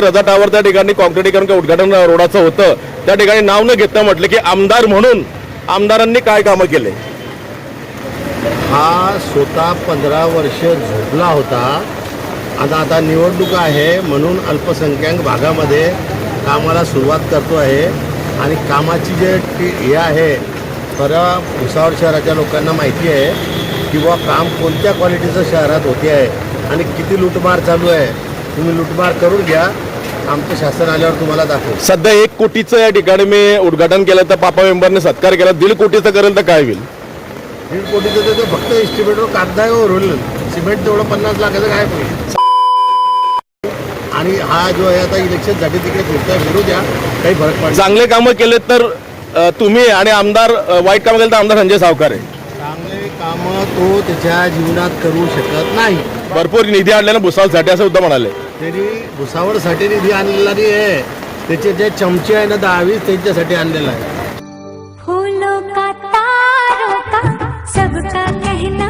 रजा टावर त्या ठिकाणी कॉन्क्रिटीकरण किंवा उद्घाटन रोडाचं होतं. त्या ठिकाणी नाव न घेता म्हटलं की आमदार म्हणून आमदारांनी काय कामं केले? हा स्वतः पंधरा वर्ष झोपला होता. आता आता निवडणूक आहे म्हणून अल्पसंख्याक भागामध्ये कामाला सुरुवात करतो आहे. आणि कामाची जे टी- हे आहे खरं भुसावळ शहराच्या लोकांना माहिती आहे की बुवा काम कोणत्या क्वालिटीचं शहरात होते आहे आणि किती लुटमार चालू आहे. तुम्ही लुटमार करून घ्या. आमचं शासन आल्यावर तुम्हाला दाखवू. सध्या एक कोटीचं या ठिकाणी मी उद्घाटन केलं तर पापा मेंबरने सत्कार केला. दीड कोटीचं करेल तर काय होईल? दीड कोटीचं तर ते फक्त एस्टिमेटवर कागदावर होईल सिमेंट तेवढं पन्नास लाखाचं काय होईल आणि हा जो आहे आता इलेक्शनसाठी तिकडे फिरतोय फिरू द्या. काही फरक पडला चांगले कामं केले तर अ, तुम्ही आणि आमदार अ, वाईट कामं केलं तर आमदार संजय सावकार आहे. चांगले कामं तो त्याच्या जीवनात करू शकत नाही. भरपूर निधी आणलेला भुसावळसाठी असं सुद्धा म्हणाले. त्यांनी भुसावळसाठी निधी आणलेला नाही आहे. त्याचे जे चमचे आहे ना दहावीस त्यांच्यासाठी आणलेला आहे. फूलों का तारों का सबका कहना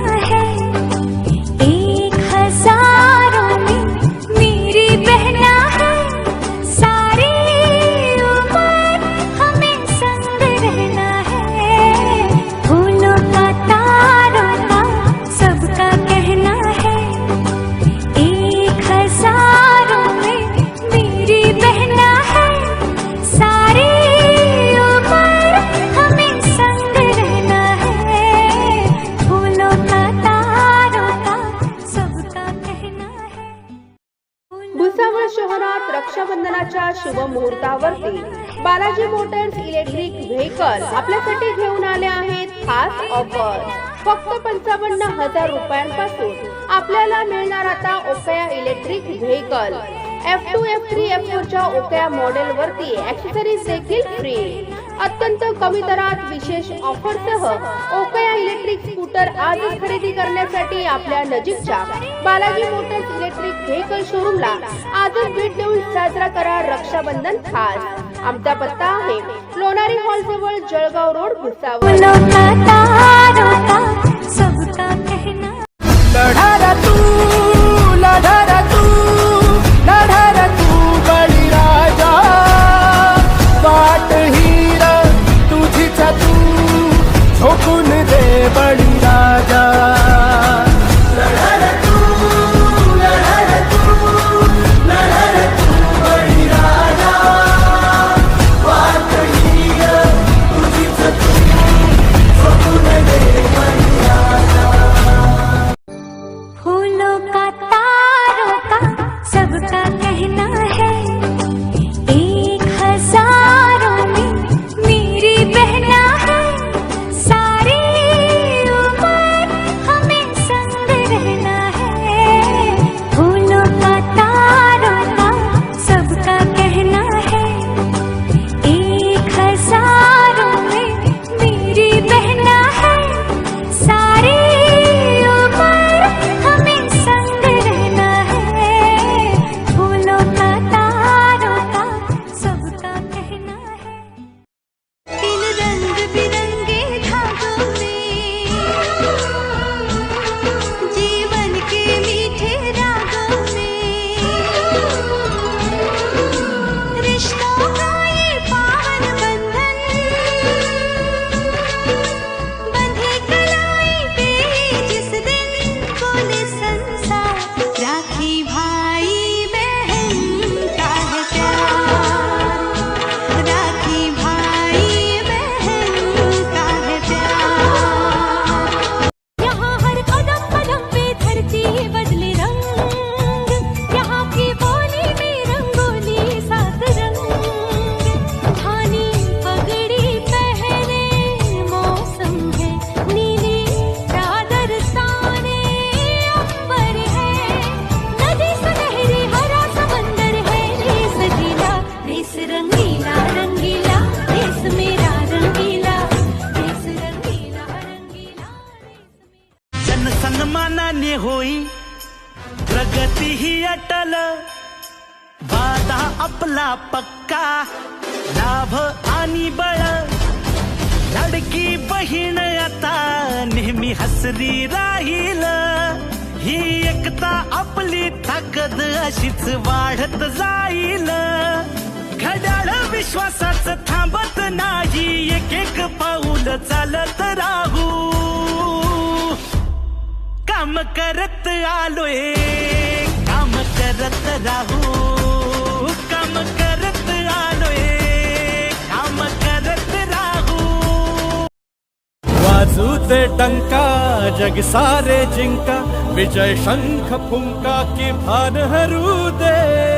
रक्षाबंधनाच्या शुभ मुहूर्तावरती बालाजी मोटर्स इलेक्ट्रिक व्हेकल आपल्यासाठी घेऊन आले आहेत खास ऑफर. फक्त पंचावन्न हजार रुपयांपासून आपल्याला मिळणार आता Okaya electric vehicle. F two F three F फोरच्या Okaya model वरती ऍक्सेसरीज देखील फ्री अत्यंत कमी दरात विशेष ऑफरसह ओकया इलेक्ट्रिक स्कूटर आज खरेदी करण्यासाठी आपल्या नजीकच्या बालाजी मोटर्स इलेक्ट्रिक व्हेकल शोरूमला आजच भेट देऊन साजरा करा रक्षाबंधन खास. आमचा पत्ता आहे लोणारी हॉल जवळ जळगाव रोड भुसावळ. तू लढारा तू लढारा ही अटल. वादा आपला पक्का. लाभ आणि बळ. लडकी बहीण आता नेहमी हसरी राहील. ही एकता आपली ताकद अशीच वाढत जाईल. घड्याळ विश्वासाच थांबत नाही. एक एक पाऊल चालत राहू. काम करत आलोय. करत राहू। कम करत राहू। डंका जग सारे जिंका, विजय शंख फुंका की भान हरू दे।